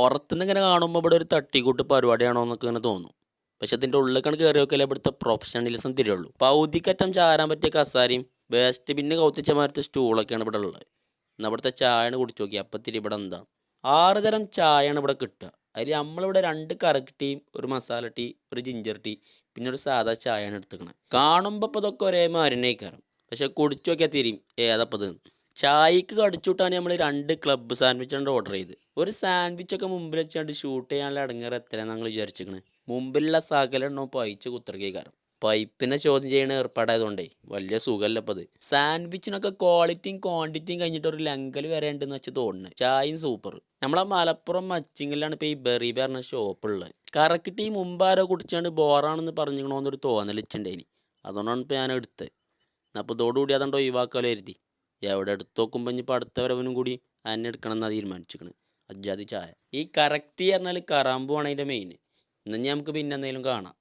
പുറത്തുനിന്ന് ഇങ്ങനെ കാണുമ്പോൾ ഇവിടെ ഒരു തട്ടിക്കൂട്ട് പരിപാടിയാണോ എന്നൊക്കെ ഇങ്ങനെ തോന്നും. പക്ഷെ അതിന്റെ ഉള്ളിലേക്കാണ് കയറി നോക്കിയാലേ ഇവിടുത്തെ പ്രൊഫഷണലിസം തിരിയുള്ളൂ. പൗതിക്കറ്റം ചാരാൻ പറ്റിയ കസാരയും വേസ്റ്റ് പിന്നെ കൗത്തിച്ച മാറ്റ സ്റ്റൂളൊക്കെയാണ് ഇവിടെ ഉള്ളത്. എന്നാൽ ഇവിടുത്തെ ചായയാണ് കുടിച്ചു നോക്കി അപ്പം തിരി ഇവിടെ എന്താ? ആറ് തരം ചായയാണ് ഇവിടെ കിട്ടുക. അതിൽ നമ്മളിവിടെ രണ്ട് കറക് ടീം ഒരു മസാല ടീ ഒരു ജിഞ്ചർ ടീ പിന്നെ ഒരു സാധാ ചായയാണ് എടുത്തുക്കണത് കാണുമ്പോൾ ഇപ്പോൾ ഇതൊക്കെ ഒരേ മാരിനേക്കാരം പക്ഷെ കുടിച്ചു നോക്കിയാൽ തിരിയും. ഏതപ്പത് ചായക്ക് കടിച്ചുവിട്ടാണ് നമ്മൾ രണ്ട് ക്ലബ്ബ് സാൻഡ്വിച്ച് സാൻഡ്വിച്ചാണ് ഓർഡർ ചെയ്ത്. ഒരു സാൻഡ്വിച്ച് ഒക്കെ മുമ്പിൽ വെച്ചാണ്ട് ഷൂട്ട് ചെയ്യാനുള്ള അടങ്ങേറെ എത്രയാണ് ഞങ്ങൾ വിചാരിച്ചിരിക്കണേ? മുമ്പിലുള്ള സകലെണ്ണോ പൈച്ച് കുത്തിറക്കിക്കാരം പൈപ്പിനെ ചോദ്യം ചെയ്യണ ഏർപ്പാടായതുകൊണ്ടേ വലിയ സുഖമല്ല ഇപ്പം അത് സാൻഡ്വിച്ചിനൊക്കെ ക്വാളിറ്റിയും ക്വാണ്ടിറ്റിയും കഴിഞ്ഞിട്ട് ഒരു ലങ്കൽ വരെ ഉണ്ടെന്ന് വെച്ച് തോന്നുന്നു. ചായയും സൂപ്പർ നമ്മളെ മലപ്പുറം മച്ചിങ്ങിലാണ് ഇപ്പോൾ ഈ ബെറി പറഞ്ഞ ഷോപ്പ് ഉള്ളത്. കറക്റ്റ് ഈ മുമ്പാരോ കുടിച്ചാണ്ട് ബോറാണെന്ന് പറഞ്ഞിരിക്കണമെന്നൊരു തോന്നൽ ഇച്ചുണ്ടേനി അതുകൊണ്ടാണ് ഇപ്പോൾ ഞാൻ എടുത്തത്. അപ്പോൾ ഇതോടുകൂടി അതുകൊണ്ട് ഒഴിവാക്കാലോ കരുതി. എവിടെ എടുത്ത് നോക്കുമ്പോൾ ഇനിയിപ്പോൾ അടുത്ത വരവനും കൂടി അന്നെ എടുക്കണം എന്നാണ് തീരുമാനിച്ചിരിക്കണത് അജ്ജാതി ചായ. ഈ കറക്റ്റ് പറഞ്ഞാൽ കറാമ്പുമാണ് അതിന്റെ മെയിൻ എന്നാൽ നമുക്ക് പിന്നെ എന്തെങ്കിലും കാണാം.